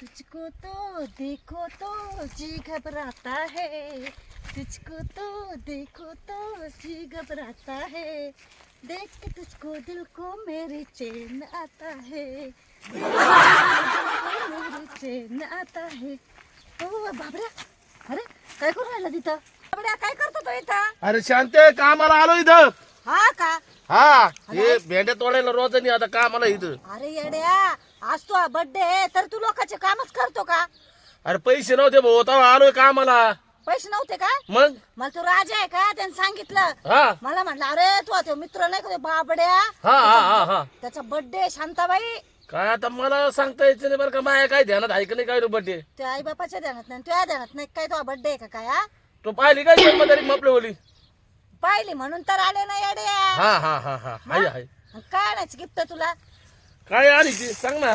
तुझको तो देखो तो जी घबराता है। तुझको तो देखो तो जी घबराता है। देख के तुझको दिल को मेरे चैन आता है। मेरे चैन आता है ओ बाबड्या अरे काय करू राहिला तिथं बाबड्या काय करतो तो इथं अरे शांते कामाला आलो इथं. हा का? हा हे भेंड्या तोडायला रोज नाही आता कामाला इथं. अरे येड्या आज तो बर्थडे तर तू लोकांचे कामच करतो का? अरे पैसे नव्हते भाऊ तेव्हा आलोय कामाला. पैसे नव्हते का? मग? मला तू राजा आहे का? त्याने सांगितलं. हा. मला म्हटलं अरे तू तो मित्र नाही का तो बाबड्या? हा हा हा हा. त्याचा बर्थडे शांताबाई. काय आता मला सांगता यायचं नाही बरं का माया काय ध्यानात ऐक नाही काय बड्डे ते आई बापाच्या ध्यानात नाही तुझ्या ध्यानात नाही काय तो बर्थडे आहे का काय हा? तो पाहिली काय जन्मतारीख आपल्या ओली? पाहिली म्हणून तर आले ना येड्या. हा हा हा हा. हाय हाय. आणि काय आणायचं गिफ्ट तुला? काय आली ती? सांग ना.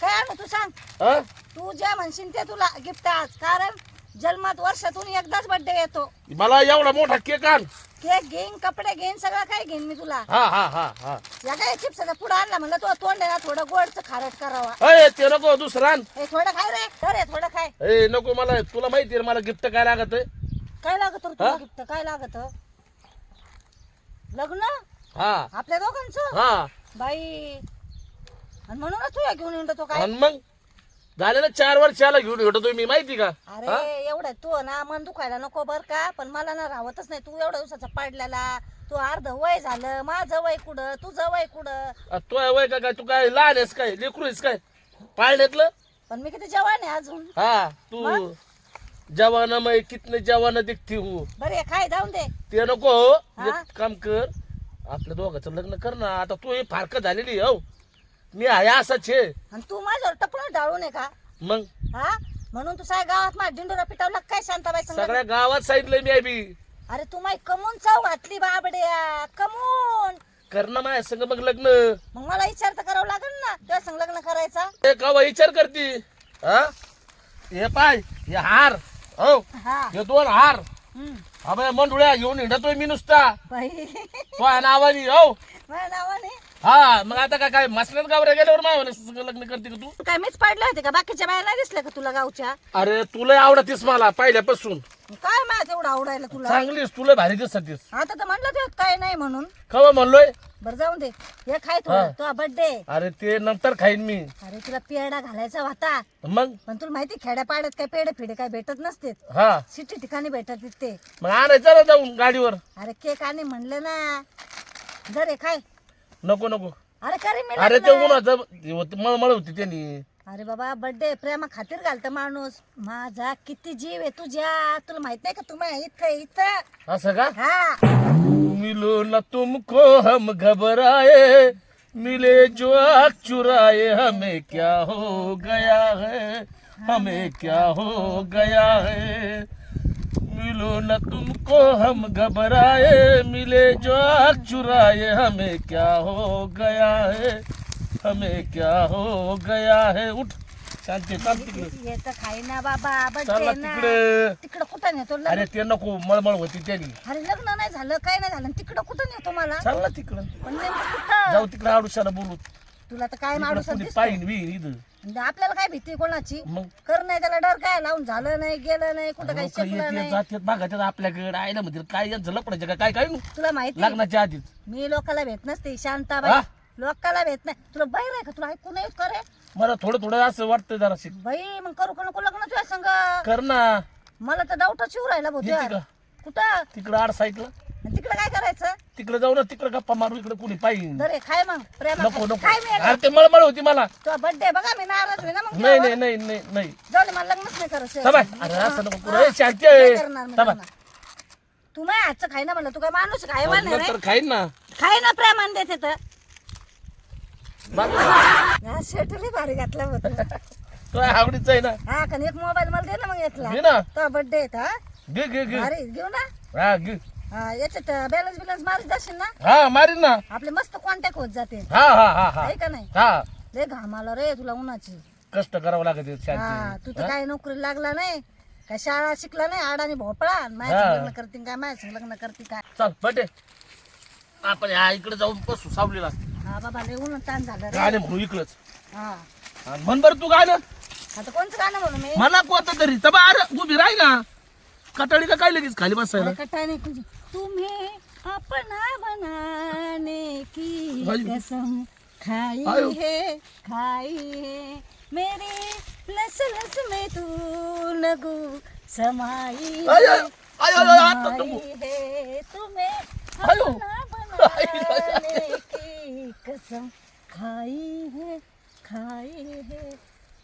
काय आणू तू सांग. हा? तू जे म्हणशील ते तुला गिफ्ट आज. कारण जन्मात वर्षातून एकदाच बर्थडे येतो. मला एवढा मोठा केक आण. केक घेईन कपडे घेईन सगळं काय घेईन मी तुला. हा हा हा हा. या काय चिप्सचा पुढं आणला म्हणलं तू तोंड आहे ना थोडं गोडचं खारट करावा. अय ते नको दुसरा आण. हे थोडं खाय रे तर हे थोडं खाय. ए नको मला तुला माहिती आहे मला गिफ्ट काय लागत? काय लागत रे तुला हा? गिफ्ट? काय लागत? लग्न? हा. आपल्या दोघांचं? हा. बाई आणि म्हणूनच घेऊन काय? आणि मग? झाले ना चार वर्षाला घेऊन येतो मी माहिती का? अरे एवढं तू ना मन दुखायला नको बर का पण मला ना राहतच नाही. तू एवढ्या दिवसाचा पाडलेला तू अर्ध वय झालं माझं वय कुठं तुझं वय कुठं? आ, तू आहे वय का काय? तू काय लहान आहेस काय? लेकरू आहेस काय? पाळण्यातलं? पण मी किती जवान आहे अजून. हा तू जवान मै कितने जवान दिखती हो? बरे काय जाऊन दे. ते नको हो. हा? एक काम कर आपल्या दोघांचं लग्न कर ना. आता तू हे फारकं झालेली हो. मी आहे असाच आहे. आणि तू माझ्यावर टपलं डाळून आहे का? मग? हा? म्हणून तू साय गावात माझ्या डिंडोरा पिटावला काय शांताबाई संग? सगळ्या गावात सांगितलंय मी आहे बी. अरे तू माही कमून चव घातली बाबड्या कमून. कर ना माझ्या संग मग लग्न. मग मला विचार तर करावं लागेल ना तेव्हा संग लग्न करायचा. ते का विचार करती? हा? हे पाय हे हार हो? हा. हे दोन हार. हम्म. अबे मंडुळ्या घेऊन हिंडतोय मी नुसता. बाई. तो नावानी हो? माझ्या नावाने? हा मग आता काय काय मसल्यात गावऱ्या गेल्यावर माझ्या लग्न करते का तू? काय मीच पाडले होते का? बाकीच्या बाया नाही दिसल्या का तुला गावच्या? अरे तुला आवडतीस मला पहिल्यापासून. काय माझ्या तेवढं आवडायला तुला? चांगलीस तुला भारी दिसतीस. आता तर म्हणलं ते काय नाही म्हणून. खबर म्हणलोय? बरं जाऊन दे. हे खाय हा. तुला तुझा बर्थडे अरे ते नंतर खाईन मी. अरे तुला पेडा घालायचा होता. मग? पण तुला माहिती खेड्या पाड्यात काय पेढे फिडे काय भेटत नसते हा. सिटी ठिकाणी भेटत ते मग आणायचं ना जाऊन गाडीवर. अरे केक आणि म्हणलं ना. जरे खाय. नको नको. अरे करे मी अरे लग्न. ते उन्हाचं मळमळ होती त्यांनी. अरे बाबा बर्थडे प्रेमा खातीर घालतं माणूस. माझा किती जीव आहे तुझ्या. तुला माहीत नाही का तुम्ही इथं इथं? असं का? हा. मिलो न तुमको हम घबराए मिले जो आँख चुराए हमें क्या हो गया है? हमें क्या हो गया है? मिलो न तुमको हम घबराए मिले जो आँख चुराए हमें क्या हो गया है? हमें क्या हो गया है? उठ शांती चाल तिकडे येतं खाई ना बाबा चालला बर्थडे ना तिकडे। तिकडं कुठं नेतो लग्न? अरे ते नको मळमळ होती त्यांनी. अरे लग्न नाही झालं काय नाही झालं तिकडं कुठं नेतो मला? चालला तिकडं. पण नेमकं कुठं? जाऊ तिकडे आडुशाला बोलू. तुला तर काय माणूस पाहिन इथं. आपल्याला काय भीती कोणाची? मग? कर नाही त्याला डर काय? लावून झालं नाही गेलं नाही कुठं काही शिकलं नाही. जातात बघायच्यात आपल्याकडे. आयला म्हणजे काय यांचं लपडायचं का? काय काय? नु? तुला माहिती लग्नाच्या आधीच. मी लोकाला भेट नसते? शांताबाई. लोकाला भेट नाही. तुला बैर आहे का? तुला ऐकू नाही करे मला थोडं थोडं असं वाटतं जरा बाई मग करू का नको लग्न तुझ्या संग? कर ना. मला तर डाऊटच येऊ राहिला भाऊ कुठं? तिकडं आड साईडला. आणि तिकडे काय करायचं? तिकडे जाऊ ना तिकडे गप्पा मारू इकडे कोणी पाहिजे. दरे खाय मग? प्रेमा नको नको. काय अरे ते मळमळ होती मला. तुझा बर्थडे बघा मी नाराज होईल ना मग नाही. नाही नाही नाही नाही. जाऊ दे मला लग्नच नाही करायचं अरे असं नको करू. ए, शांती आहे. नाही करणार मी थांबा. लग्न. तू माझ्या हातचं खाय ना म्हणलं तू काय माणूस काय नाही रे? नंतर खाईन ना. खाय ना प्रेमान देते तर. बाकी शर्टली भारी घातलं होतं. तो आवडीच आहे ना? हा का एक मोबाईल मला दे ना मग घेतला घे ना. तो बर्थडे आहे हा? घे घे घे. भारी. घेऊ ना. हा घे. हा याच्यात बॅलन्स बिलन्स मारीत जाशील ना? हा मारीन ना. आपले मस्त कॉन्टॅक्ट होत जाते. हा हा हा हा. आहे का नाही? हा. लय घामाला रे तुला उन्हाची. कष्ट करावं लागत हा शांती. तू तर काय नोकरी लागला नाही काय शाळा शिकला नाही आडाने भोपळा. माझ्या हा. लग्न करतील काय माझ्या लग्न करतील काय? चल पटे. आपण ह्या इकडे जाऊन बसू सावलीला. हा बाबा लय ऊन ताण झालं रे. गाणे म्हणू इकडच. हा. म्हण बरं तू गाणं. आता कोणचं गाणं म्हणू मी? मला कोणतं तरी. तबा अरे उभी राही ना. कटाळी का काय लगेच खाली बसायला नहीं कुछ तुम्हें अपना बनाने की. कसम खाई आयु. है खाई है मेरी नस नस में तू लगू समाई आय, आय, है, आय, आय, आय, आता नको. समाई है तुम्हें आयु. अपना आय. बनाने की कसम खाई है खाई है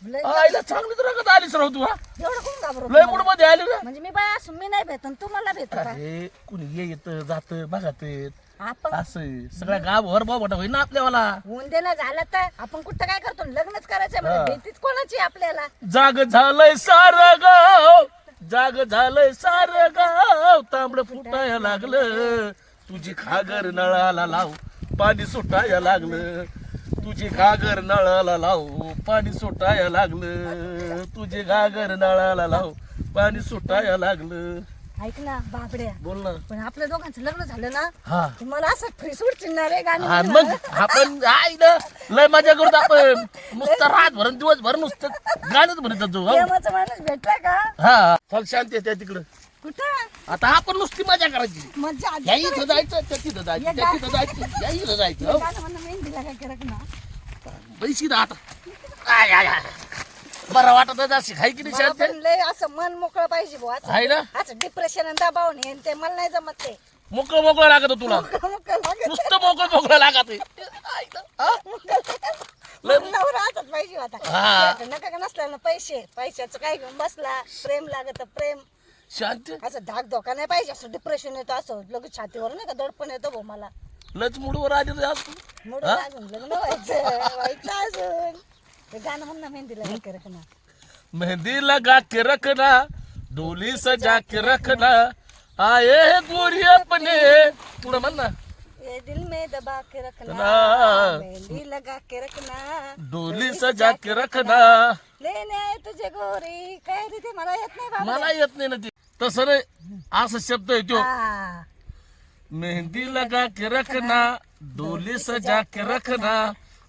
लय- आईला चांगली तर रगत आलीच राहू तू हा. एवढं कोण घाबरत लय मला? मध्ये आली ना म्हणजे मी बाय असून मी नाही भेटन तू मला भेटत का अरे कुणी ये येत जात बघत. आपण असं सगळ्या गावभर बाबा होईना आपल्यावाला. होऊन देणं झालं तर आपण कुठं काय करतो? लग्नच म्हणजे हा. भीतीच कोणाची आपल्याला? जाग झालंय सार गाव. जाग झालंय सार गाव. तांबड फुटायला लागलं. तुझी खागर नळाला लाव. पाणी सुटायला लागलं. तुझी घागर नळाला लाव पाणी सुटायला लागलं. तुझी घागर नळाला लाव पाणी सुटायला लागलं. ऐक ना बाबड्या. बोल ना. पण आपल्या दोघांचं लग्न झालं ना हा. तर मला असं फ्री सूट आहे गाणी हा. मग आपण आई ना लय मजा करतो आपण. नुसतं रात भर दिवसभर नुसतं गाणंच म्हणत जातो हो. प्रेमाचा माणूस भेटला का? हा चल शांती आहे त्या तिकडं. कुठं? आता आपण नुसती मजा करायची. या आली इथं जायचं त्या तिथं जायचं त्या तिथं जायचं या इथं जायचं हो. मेहंदीला काय करत ना पैशी दा आता. आय, आय, आय. बरं वाटत अशी खाय की नाही मला शांत? पण लय असं मन मोकळं पाहिजे आहे ना? असं डिप्रेशन आणि दबाव नाही आणि ते मला नाही जमत ते. मोकळं मोकळं लागत तुला. मोकळं मोकळं लागत. नुसतं मोकळं मोकळं लागत. हा? नवरा पाहिजे हा. ते नका का नसला ना पैसे पैशाचं काय घेऊन बसला प्रेम लागत प्रेम. शांत? असं धाक धोका नाही पाहिजे असं डिप्रेशन येतो असं लगेच छातीवर नाही का दडपण येतो भाऊ मला. लच मुडवर आली रे आज तू. म्हणून हा? अजून लग्न व्हायचं व्हायचं अजून. ते गाणं म्हण ना मेहंदीला ना मेहंदी लगा के रखना डोली सजा के रखना. आए गोरी अपने. पुढे म्हण ना. ये दिल में दबा के रखना ना। मेहंदी लगा के रखना. डोली सजा के रखना. लेने आए तुझे गोरी. काय रे ते मला येत नाही बाबा. मला येत नाही ना ते. तसं नाही असं शब्द आहे तो. हा. मेहंदी लगा के रखना डोली सजा के रखना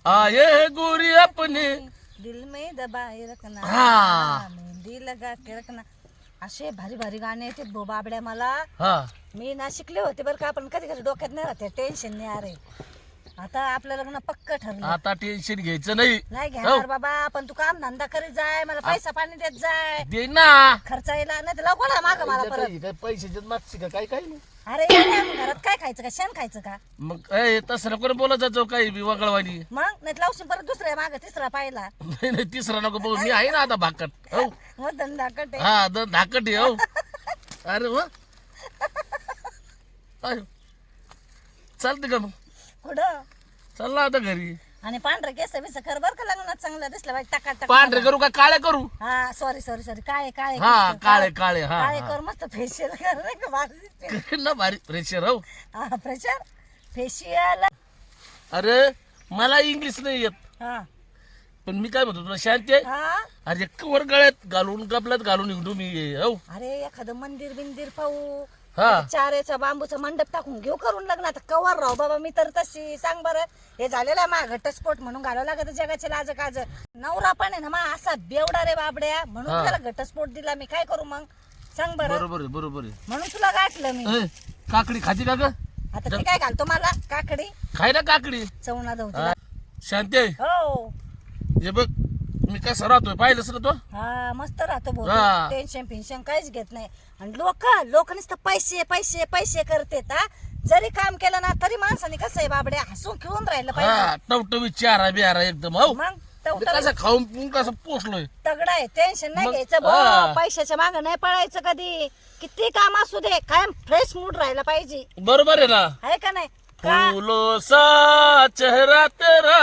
आए गोरी अपने। दिल में दबाए रखना. हा. मेहंदी लगा के रखना. असे भारी भारी गाणे येते भो बाबड्या मला. हा. मी ना शिकले होते बरं का आपण कधी कधी डोक्यात नाही राहते टेन्शन नाही अरे. आता आपलं लग्न पक्क ठरलं. आता टेन्शन घ्यायचं नाही. नाही घेणार बाबा पण तू काम धंदा करीत जाय मला पैसा पाणी देत जाय. दे ना. खर्चायला नाही तर लवकर माग मला परत. काही काय पैशाच्यात मागची का काय काय नाही. अरे मग घरात काय खायचं का? शेण खायचं का? मग ए तसं नको बोलत जातो काही बी वगळवानी मग? नाही तर लावशील परत दुसऱ्या माग तिसरा पाहिला. नाही नाही तिसरा नको बघू मी आहे ना आता भाकट हो. मग धंदा कटे हा द धाकट आहे हो. अरे वा. चालते का मग? कुठं चल ना आता घरी. आणि पांढरे केस बिस कर बर का लग्नात चांगलं दिसलं पाहिजे टका टका पांढरे करू का काळे करू? हा सॉरी सॉरी सॉरी काय काय हा काळे काळे. हा काय कर मस्त फेशियल कर का भारी ना भारी प्रेशर हो. हा प्रेशर फेशियल अरे मला इंग्लिश नाही येत. हा. पण मी काय म्हणतो तुला शांती आहे हा? अरे कवर गळ्यात घालून कपल्यात घालून निघतो मी हो. अरे एखादं मंदिर बिंदिर पाहू. हा. चारेचा बांबूचा मंडप टाकून घेऊ करून लग्न. आता कवर राव बाबा मी तर तशी. सांग बरं हे झालेलं आहे मा घटस्फोट म्हणून घालावं लागत जगाचे लाज काज नवरा पण आहे ना मा असा बेवडा रे बाबड्या. म्हणून. त्याला घटस्फोट दिला मी. काय करू मग? सांग बरं. बरोबर आहे बरोबर आहे. म्हणून तुला गाठलं मी. ए, काकडी खाती का ग? आता ते काय घालतो मला? काकडी? खाय ना काकडी. चवना हा. शांती. आहे हो. हे बग मी कसा राहतोय? पाहिलंस ना तो? हा मस्त राहतो भाऊ. हा. टेन्शन फिन्शन काहीच घेत नाही. आणि लोक लोक नुसतं पैसे पैसे पैसे करतेत हा. जरी काम केलं ना तरी माणसाने कसं आहे बाबडे हसून खेळून राहिलं हा पाहिजे. टवटवी चारा बिहारा एकदम हो. मग कसं खाऊन पिऊन कसं पोचलोय तगडा आहे टेन्शन नाही मग- घ्यायचं हा. भाऊ पैशाच्या माग नाही पडायचं कधी. किती काम असू दे कायम फ्रेश मूड राहायला पाहिजे. बरोबर आहे ना? आहे का नाही? का? फूलों सा चेहरा तेरा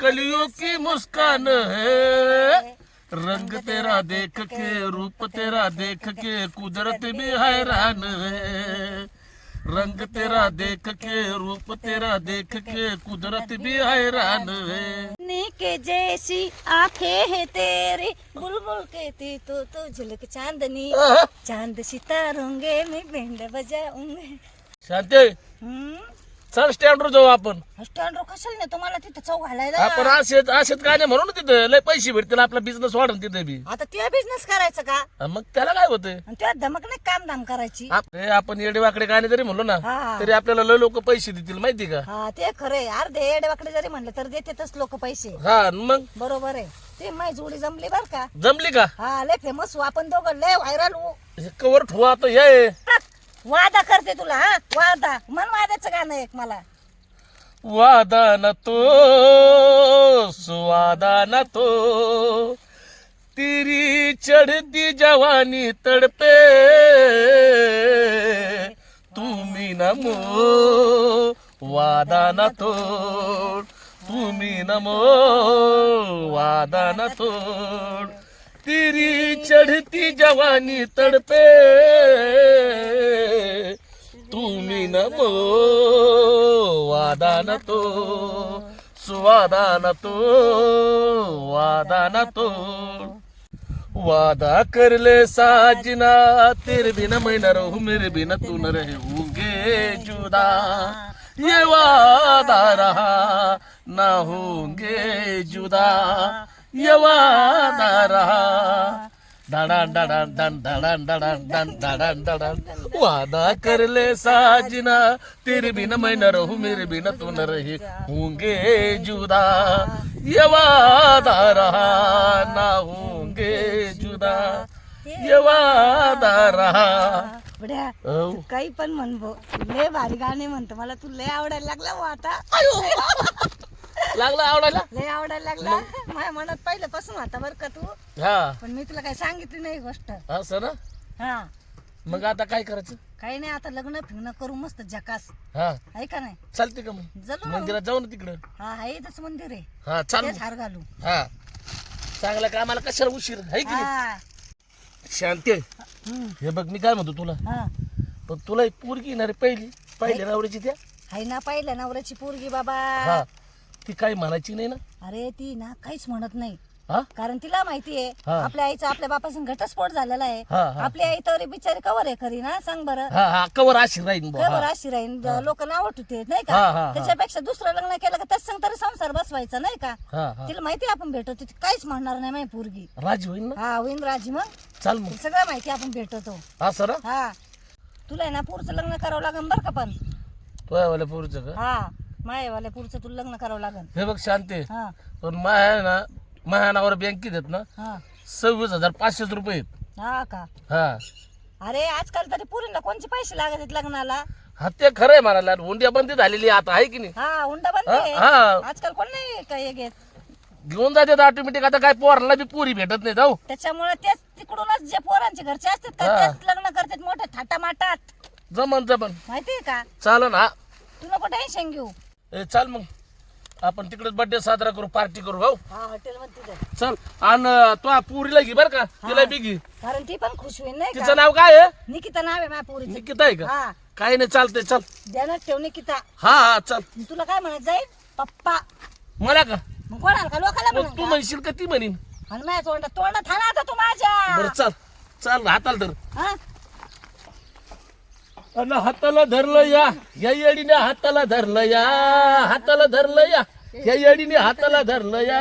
कलियों की मुस्कान है। रंग तेरा देख के रूप तेरा देख के कुदरत भी हैरान है। रंग तेरा देख के रूप तेरा देख के कुदरत भी हैरान है। नी के जैसी आँखें है तेरी बुलबुल कहती तो तो झलक चांदनी। चाँद सितारोंगे मैं बैंड बजाऊँगे। शांती। हम्म। चल स्टँडवर जाऊ आपण. स्टँड कशाला नाही? तुम्हाला तिथं चौ घालायला. आपण असेच असेच काय नाही म्हणून तिथं लय पैसे भेटतील आपला बिझनेस वाढून तिथे बी. आता ते बिझनेस करायचं का? मग त्याला काय होतंय? आणि त्या धमक नाही काम धाम करायची. आप- हे आपण येडे वाकडे गाणे जरी म्हणलो ना हा. तरी आपल्याला लय लोक पैसे देतील माहिती का? हा ते खरे अर्धे येडेवाकडे जरी म्हणलं तर देतेच लोक पैसे. हा मग? बरोबर आहे. ते माय जोडी जमली बर का? जमली का? हा लय फेमस आपण दोघं लय व्हायरल हे. कवर ठेवा आता ये वादा करते तुला हा? वादा. मन वादाचं गाणं एक मला. वादा न तो सुवादा न तो तिरी चढ़ती जवानी तड़पे. तुम्ही नमो वादा न तो तुम्ही नमो वादा न तोड तेरी चढ़ती जवानी तड़पे। तुम्ही नमो वादा न तो सुवादा न तो वादा न तो। वादा कर ले साजना, तेरे बिना मैं न रहूँ, मेरे बिना तू न रहूँगे जुदा। ये वादा रहा, ना होंगे जुदा। ये वादा रहा डडान डडान डन डडान डडान डन डडान डडान वादा कर ले साजना. तेरे बिना मैं न रहूं मेरे बिना तू न रहे. होंगे जुदा. ये वादा रहा ना होंगे जुदा. ये वादा रहा बड्या औ. तू काही पण म्हण भो लय भारी गाणे म्हणतो. मला तू लय आवडायला लागला हो आता. लागला आवडायला? लय आवडायला लागला. माझ्या मनात पहिल्यापासून होता बर का तू. हा. पण मी तुला काही सांगितली नाही गोष्ट. असं ना? हा. मग आता काय करायचं? काही नाही आता लग्न फिरणं करू मस्त जकास हा. आहे का नाही? चालते का मग? मंदिरात जाऊ ना तिकडं. हा आहे इथंच मंदिर आहे. हा चाल हार घालू. हा. चांगला कामाला कशाला उशीर? आहे की नाही? हा. शांती आहे. हम्म, हे बघ मी काय म्हणतो तुला? हा. पण तुला एक पोरगी येणार पहिली. पहिल्या नवऱ्याची त्या. आहे ना पाहिलं नवऱ्याची पोरगी बाबा. हा. ती काही म्हणायची नाही ना? अरे ती ना काहीच म्हणत नाही. हा? कारण तिला माहितीये हा. आपल्या आईचा आपल्या बापासून घटस्फोट झालेला आहे. हा, हा. आपली आई तर बिचारी कवर आहे खरी ना सांग बरं. हा हा कवर अशी राहीन बुवा, कवर हा. अशी राहीन लोक नाव ठेवते नाही हा, हा, का हा. त्याच्यापेक्षा दुसरं लग्न केलं का त्याच संग तरी संसार बसवायचा नाही का? हा हा. तिला माहिती आपण भेटतो ती काहीच म्हणणार नाही माझी पोरगी. राजी होईन ना? हा होईन राजी मग. चाल मग. तिला सगळं माहिती आपण भेटतो. असं ना हा. तुला आहे ना पुढचं लग्न करावं लागेल बरं का पण? तुझ्या वाल्या पोरीचं का? हा. मायवाल्या पुढचं तुला लग्न करावं लागेल हे बघ शांती हा. पण माया ना माया नावावर बँकेत आहेत ना हा. सव्वीस हजार पाचशेच रुपये आहेत. हा का? हा. अरे आजकाल तरी पुरीला कोणते पैसे लागत आहेत लग्नाला? हा ते खरं आहे म्हणाला हुंड्या बंदी झालेली आहे आता आहे की नाही? हा हुंडा बंद आहे. हा, हा. आजकाल कोण नाही काय हे घेत? घेऊन जाते ऑटोमॅटिक आता काय पोराला बी पोरी भेटत नाही जाऊ. त्याच्यामुळे तेच तिकडूनच जे पोरांचे घरचे असतात का हा. तेच लग्न करतात मोठे थाटामाटात. जमन जमन. माहितीये का? चालन हा. तू नको टेन्शन घेऊ. ए चाल मग. आपण तिकडेच बर्थडे साजरा करू पार्टी करू भाऊ हा हॉटेल मध्ये तिथं चल आणि तो पुरीला घे बर का. तिला बी घे. कारण ती पण खुश होईल नाही का? तिचं नाव काय आहे? निकिता नाव आहे माझ्या पोरीचं. निकिता आहे का? हा. काही नाही चालतंय चल. ध्यानात ठेव निकिता. हा हा चल. तुला काय म्हणत जाईल पप्पा. मला का? मग कोणाला का? लोकाला मग म्हणून तू म्हणशील का ती म्हणीन? आणि माझ्या तोंडात तोंडात हा ना आता तू माझ्या. बरं चल. चल हाताला धर. हा? अन हाताला धरलं या. या येडीने हाताला धरलं या. हाताला धरलं या. या येडीने हाताला धरलं या.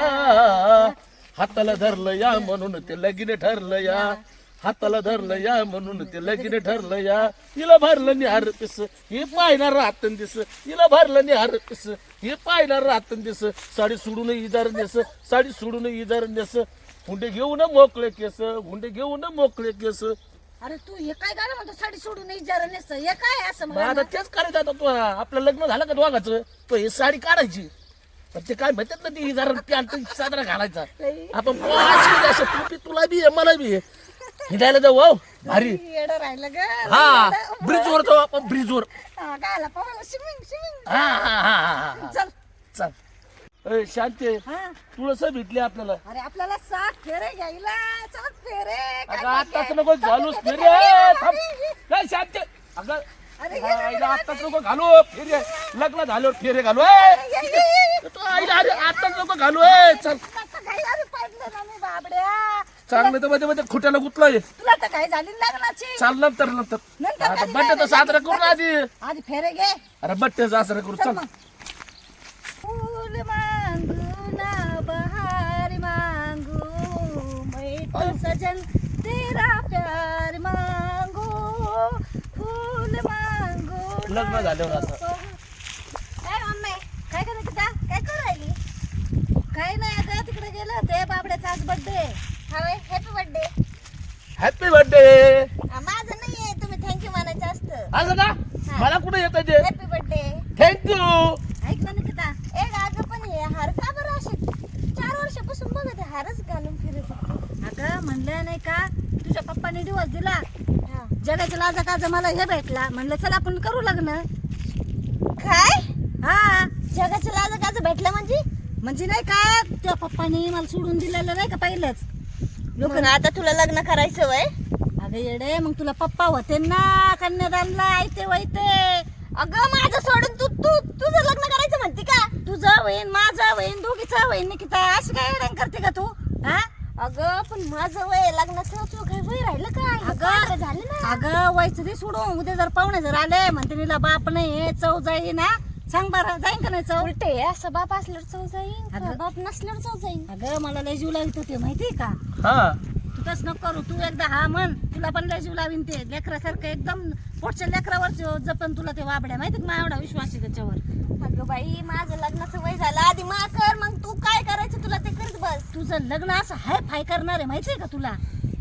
हाताला धरलं या म्हणून ते लगीन ठरलं या. हाताला धरलं या म्हणून ते लगीन ठरलं या. हिला भरलं निहार पिस. हे पाहणार राहतन दिस. हिला भरलं निहार पिस. हे पाहणार राहतन दिस. साडी सोडून इजार नेस. साडी सोडून इजार नेस. हुंडे घेऊन मोकळे केस. हुंडे घेऊन मोकळे केस. अरे तू हे काय गाणं म्हणतो? साडी सोडून विचार नेस. हे काय असं मग आता तेच करायचं आता तू. आपलं लग्न झालं का दोघाचं? तो ही साडी काढायची. पण ते काय म्हणतात ना ती जरा पॅन्ट साजरा घालायचा. आपण असं टोपी तुला बी आहे मला बी आहे. हिंडायला जाऊ हो. भारी. येडं राहिलं ग. हा. ब्रिजवर जाऊ आपण हा, गायला स्विमिंग स्विमिंग हा हा हा हा हा. चल. चल. ए, शांती हा. तुळस भेटली आपल्याला. अरे आपल्याला सात फेरे घ्यायला सात फेरे. काय अगं आताच बाकी नको चल, फिरे थांब. काय शांती. अगं अरे, आईला आताच नको घालू फिरे. लग्न झाल्यावर फिरे घालू ए. तो आईला अरे आताच नको घालू ए. चल. कसं काय अरे पडलं ना मी बाबड्या. चांगलं तर मध्ये मध्ये खुट्याला गुतलाय तुला तर काय झाली ना लग्नाची? चाल नंतर नंतर. नंतर आता कधी बड्डे तर नाही, साजरा करू ना आधी. आधी फेरे घे. अरे बड्डे साजरा करू चल चल. मग. फूल मांगू ना बहार मांगू मैं तो सजन तेरा प्यार मांगू फूल मांगू लग्न झाल्यावर आता. काय मम्मी काय करत होता काय करू राहिली? काय नाही अगं तिकडे गेलं होते बाबड्याचा आज बर्थडे हवे हॅपी बर्थडे हॅपी बर्थडे माझं नाहीये तुम्ही थँक्यू म्हणायचं असतं. असं का? मला कुठे येत ते हॅपी बर्थडे थँक्यू ऐक ना निकिता ए अगं पण हे हार का बरं असे चार वर्षापासून बघ ते हारच घालून फिरत होते. अगं म्हणलं नाही का तुझ्या पप्पाने दिवस दिला हा. जगाच्या लाजा काजा मला हे भेटला. म्हणलं चला आपण करू लग्न. काय? हा जगाचं लाज काच भेटलं म्हणजे? म्हणजे नाही का त्या पप्पाने मला सोडून दिलेलं नाही का पहिलंच? लोक मग आता तुला लग्न करायचं वय? अगं येडे मग तुला पप्पा होते ना कन्यादानला आयते वैते अगं माझं सोडून तू तू तुझं लग्न करायचं म्हणते का? तुझं होईन माझं होईन दोघीचं होईन निकिता अशी काय येडण करते का तू? हा? अगं पण माझं वय लग्नाचं तू काही वय राहिलं काय अगं झालं ना? अगं व्हायचं ते सोडून उद्या जर पाहुणे जर आले म्हणते निला बाप नाही चव जाई ना. सांग बरं जाईन का नाही चव? उलटे असं बाप असल्यावर चव जाईन अगं. बाप नसल्यावर चव जाईन? अगं मला लय जीव लावित होते माहितीये का? हा. तू तस नको करू तू एकदा हा म्हण तुला पण लय जीव लावीन ते. लेकरासारखं एकदम पोटच्या लेकरावर जपन तुला ते वाबड्या माहिती का? माझा एवढा विश्वास आहे त्याच्यावर. अगं बाई माझं लग्नाचं वय झालं. आधी मा कर मग तू काय करायचं तुला ते करत बस. तुझं लग्न असं हाय फाय करणार आहे माहितीये का तुला?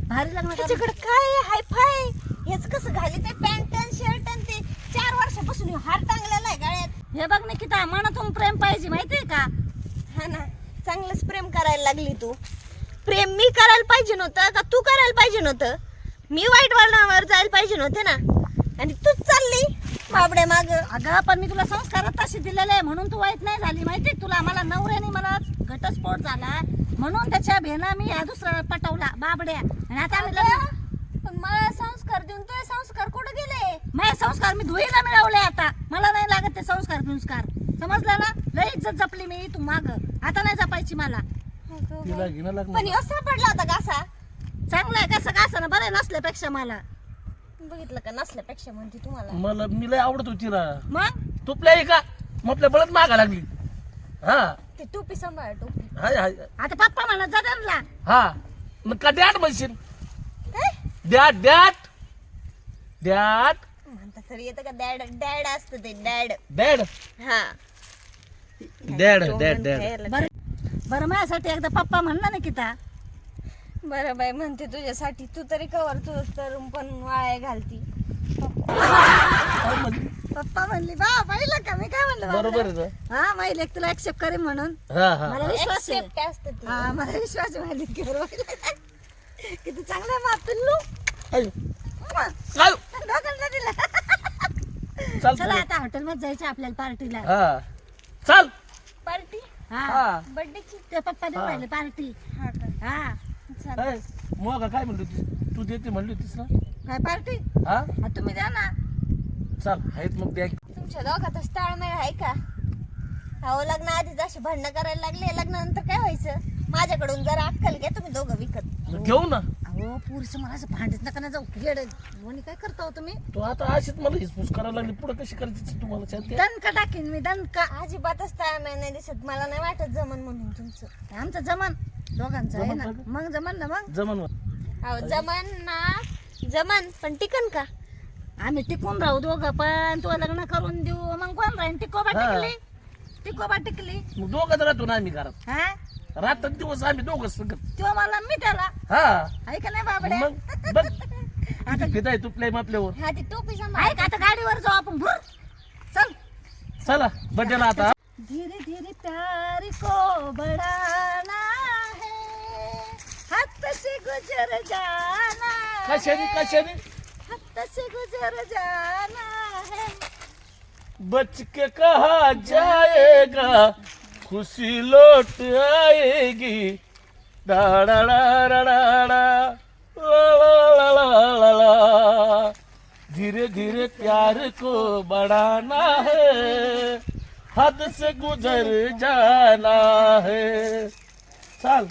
भारी लग्न. त्याच्याकडे काय हाय फाय हेच कसं घाली ते पॅन्ट शर्ट आणि ते चार वर्षापासून ह्यो हार टांगलेला आहे गळ्यात. हे बघ निकिता मनातून प्रेम पाहिजे माहितीये का? हा ना चांगलंच प्रेम करायला लागली तू. प्रेम मी करायला पाहिजे नव्हतं का तू करायला पाहिजे नव्हतं? मी वाईट वळणावर जायला पाहिजे नव्हते ना? आणि तूच चालली. बाबड्या माग. अगं पण मी तुला संस्कारच तसे दिलेले आहे म्हणून तू वाईट नाही झाली माहितीये तुला मला नवऱ्याने मला घटस्फोट झाला म्हणून त्याच्या भेना मी ह्या दुसऱ्याला पटवला बाबड्या. आणि आता आम्ही लग्न पण मला संस्कार देऊन तुझे संस्कार कुठे गेले? माझे संस्कार मी धुईला मिळवले आता. मला नाही लागत ते संस्कार बिंस्कार समजलं ना? लय इज्जत जपली मी तू माग. आता नाही जपायची मला. तिला घेणं पण ह्यो सापडला होता का असा चांगलं आहे कसं का असं बरं नसल्यापेक्षा मला. बघितलं का? नसल्यापेक्षा म्हणते तुम्हाला. मला मी लय आवडत होती ना. मग? तुपल्या का? आपल्या बळत मागा लागली. हा. ते टोपी सांभाळ टोपी. हाय हाय. आता पप्पा म्हणत जा त्यांना. हा. मग का डॅट म्हणशील? काय डॅट डॅट डॅट म्हणता तरी येतं का? डॅड डॅड असतं ते डॅड डॅड हा. डॅड डॅड डॅड बरं माझ्यासाठी एकदा पप्पा म्हणला ना किता बरं बाई म्हणते तुझ्यासाठी. तू तरी कवर तू तर पण वाळ्या घालती. पप्पा म्हणली बा पाहिलं का? मी काय म्हणलं बरोबर आहे? हा माहिती तुला ऍक्सेप्ट करेन म्हणून. हा मला विश्वास आहे. Accept असतं ते. हा मला विश्वास आहे माहिती की बरोबर. किती चांगलं आहे मा पिल्लू आयो. चाल चला पुढे. आता हॉटेलमध्ये जायचं आपल्याला पार्टीला हा. चाल. पार्टी हा. हा. बर्थडेची ते पप्पा देऊ हा. राहिले पार्टी हा. मग काय म्हणली होती तू देते म्हणली होतीस ना? काय पार्टी? हा? तुम्ही द्या ना. चाल आहेत मग बँक तुमच्या दोघातच ताळमेळ आहे का? अहो लग्न आधीच अशी भांडणं करायला लागले लग्नानंतर काय व्हायचं? माझ्याकडून जरा अक्कल घ्या तुम्ही दोघं विकत. घेऊ ना. अहो पुरुष मला असं भांडत नका ना जाऊ. येड. म्हणे काय करता हो तुम्ही? तू आता अशीच मला हिसपूस करायला लागली. पुढे कशी करायची तुम्हाला शांती दणका टाकीन मी दणका. अजिबातच ताळमेळ नाही दिसत. मला नाही वाटत जमन म्हणून तुमचं. आमचं जमन. दोघांचं आहे ना. जमन का? मग जमन ना मग? जमन अहो जमन ना. जमन पण टिकन का? आम्ही टिकून राहू दोघं पण तू लग्न करून देऊ. मग कोण राहीन? टिकोबा हा. टिकली? टिकोबा टिकली? मग दोघंच राहतो ना आम्ही घरात. हा? रात्र दिवस आम्ही दोघं सगळं तो मला मी त्याला. हा. आहे का नाही बाबड्या? मग बघ. किती फिदाय तुपल्या मापल्यावर. हा ती टोपी सांभाळ. आहे का? आता गाडीवर जाऊ आपण. भुर. चल. चला बड्डेला आता. धीरे धीरे प्यार को बढ़ाना. हाथ से गुजर जाना कशाने कशाने हाथ से गुजर जाना है। बच के कहा जाएगा खुशी लौट आएगी। डाड़ा। धीरे धीरे प्यार को बढ़ाना है हद से गुजर जाना है। चल